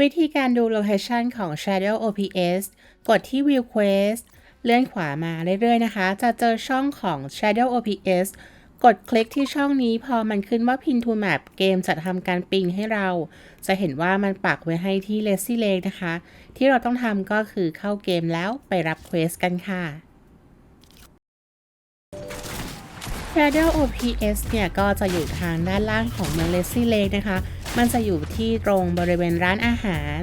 วิธีการดูโลเคชันของ Shadow OPS กดที่ View Quest เลื่อนขวามาเรื่อยๆนะคะ จะเจอช่องของ Shadow OPS กดคลิกที่ช่องนี้พอมันขึ้นว่า Pin to Map เกมจะทำการปิงให้เรา จะเห็นว่ามันปักไว้ให้ที่ Lazy Lake นะคะ ที่เราต้องทำก็คือเข้าเกมแล้วไปรับเควสกันค่ะ Shadow OPS เนี่ยก็จะอยู่ทางด้านล่างของเมือง Lazy Lake นะคะ มันจะอยู่ที่ตรงบริเวณร้านอาหาร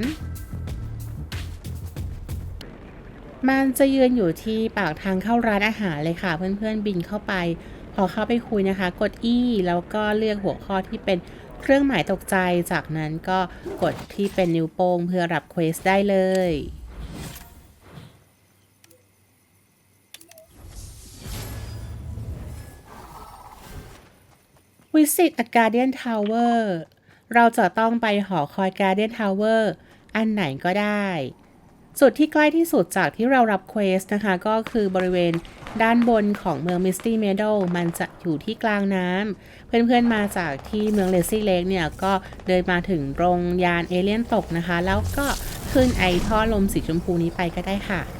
มันจะยืนอยู่ที่ปากทางเข้าร้านอาหารเลยค่ะ เพื่อนๆบินเข้าไป พอเข้าไปคุยนะคะ กด E แล้วก็เลือกหัวข้อที่เป็นเครื่องหมายตกใจ จากนั้นก็กดที่เป็นนิ้วโป้งเพื่อรับเควสได้เลย Visit a Guardian Tower เราจะต้องไปหอคอย Guardian Tower อันไหนก็ได้จุดที่ใกล้ที่สุดจากที่เรารับเควสนะคะ ก็คือบริเวณด้านบนของเมือง Misty Meadow มันจะอยู่ที่กลางน้ำ เพื่อนๆมาจากที่เมือง Lazy Lake เนี่ย ก็เดินมาถึงโรงยานเอเลี่ยนตกนะคะ แล้วก็ขึ้นไอท่อลมสีชมพูนี้ไปก็ได้ค่ะ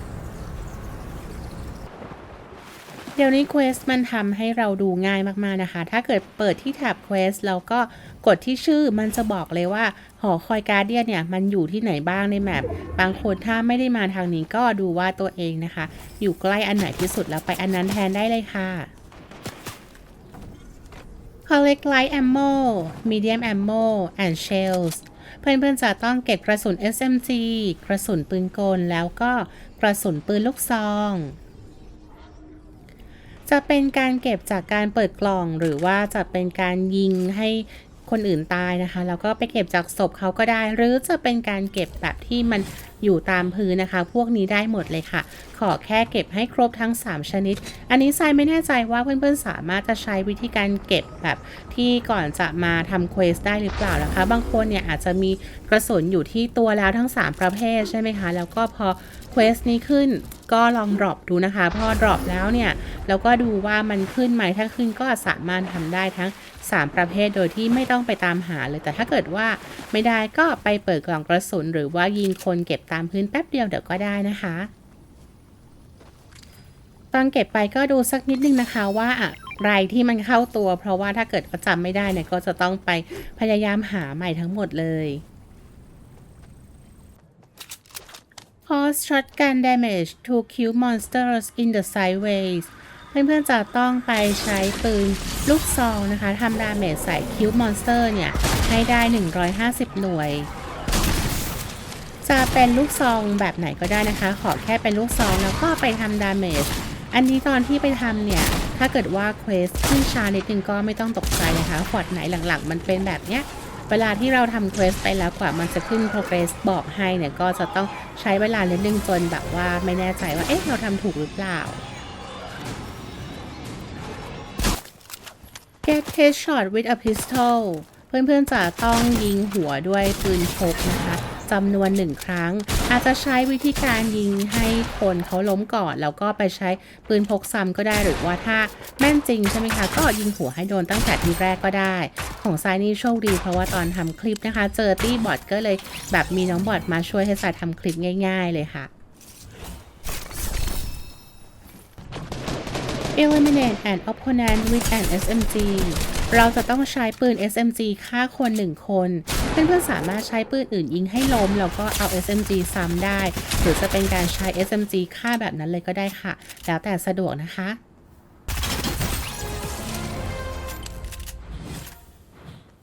เดี๋ยวนี้ Quest มันทำให้เราดูง่ายมากๆนะคะ ถ้าเกิดเปิดที่แท็บ Quest แล้วก็กดที่ชื่อมันจะบอกเลยว่า หอคอยการเดียนเนี่ย มันอยู่ที่ไหนบ้างในแมปบางคนถ้าไม่ได้มาทางนี้ก็ดูว่าตัวเองนะคะ อยู่ใกล้อันไหนที่สุดแล้วไปอันนั้นแทนได้เลยค่ะ Collect light ammo medium ammo and shells เพื่อนๆจะต้องเก็บกระสุน SMG กระสุนปืนกลแล้วก็กระสุนปืนลูกซอง จะเป็นการเก็บจากการเปิดกล่องหรือว่าจะเป็นการยิงให้ คนอื่นตายนะคะ แล้วก็ไปเก็บจากศพเขาก็ได้ หรือจะเป็นการเก็บแบบที่มันอยู่ตามพื้นนะคะ พวกนี้ได้หมดเลยค่ะ ขอแค่เก็บให้ครบทั้ง 3 ชนิด อันนี้ทรายไม่แน่ใจว่าเพื่อนๆสามารถจะใช้วิธีการเก็บแบบที่ก่อนจะมาทำเควสได้หรือเปล่านะคะ บางคนเนี่ยอาจจะมีกระสุนอยู่ที่ตัวแล้วทั้ง 3 ประเภทใช่ไหมคะ แล้วก็พอเควสนี้ขึ้นก็ลองดรอปดูนะคะ พอดรอปแล้วเนี่ย แล้วก็ดูว่ามันขึ้นไหมถ้าขึ้นก็สามารถทำได้ทั้ง 3 ประเภทโดยที่ไม่ต้องไปตามหาเลย แต่ถ้าเกิดว่าไม่ได้ก็ไปเปิดกล่องกระสุน หรือว่ายิงคนเก็บตามพื้นแป๊บเดียวเดี๋ยวก็ได้นะคะ ตอนเก็บไปก็ดูสักนิดนึงนะคะว่าอะไรที่มันเข้าตัว เพราะว่าถ้าเกิดเขาจำไม่ได้เนี่ยก็จะต้องไปพยายามหาใหม่ทั้งหมดเลย Cause shotgun damage to kill monsters in the sideways เพื่อนๆจะต้องไปใช้ปืนลูกซองนะคะทำดาเมจใส่คิวมอนสเตอร์เนี่ย ให้ได้ 150 หน่วย จะเป็นลูกซองแบบไหนก็ได้นะคะ ขอแค่เป็นลูกซองแล้วก็ไปทำดาเมจอันนี้ตอนที่ไปทำเนี่ย ถ้าเกิดว่าเควสขึ้นชานิดนึงก็ไม่ต้องตกใจนะคะฟอร์ดไหนหลังๆ มันเป็นแบบเนี้ยเวลาที่เราทำเควสไปแล้วกว่ามันจะขึ้น progress บอกให้เนี่ย ก็จะต้องใช้เวลาเล่นนึงจนแบบว่าไม่แน่ใจว่า เอ๊ะ เราทำถูกหรือเปล่า get headshot with a pistol เพื่อนๆจะต้องยิงหัวด้วยปืนพกนะคะจำนวนหนึ่งครั้ง อาจจะใช้วิธีการยิงให้คนเขาล้มก่อน แล้วก็ไปใช้ปืนพกซ้ำก็ได้หรือว่าถ้าแม่นจริงใช่ไหมคะ ก็ยิงหัวให้โดนตั้งแต่ทีแรกก็ได้ ของซายนี่โชคดีเพราะว่าตอนทำคลิปนะคะ เจอตี้บอทก็เลยแบบมีน้องบอทมาช่วยให้สายทำคลิปง่าย ๆ เลยค่ะ Eliminate an opponent with an SMG เราจะต้องใช้ปืน SMG ฆ่าคนหนึ่งคนเพื่อนๆสามารถใช้ปืนอื่นยิงให้ล้มแล้วก็เอา SMG ซ้ำได้ หรือจะเป็นการใช้ SMG ฆ่าแบบนั้นเลยก็ได้ค่ะ แล้วแต่สะดวกนะคะ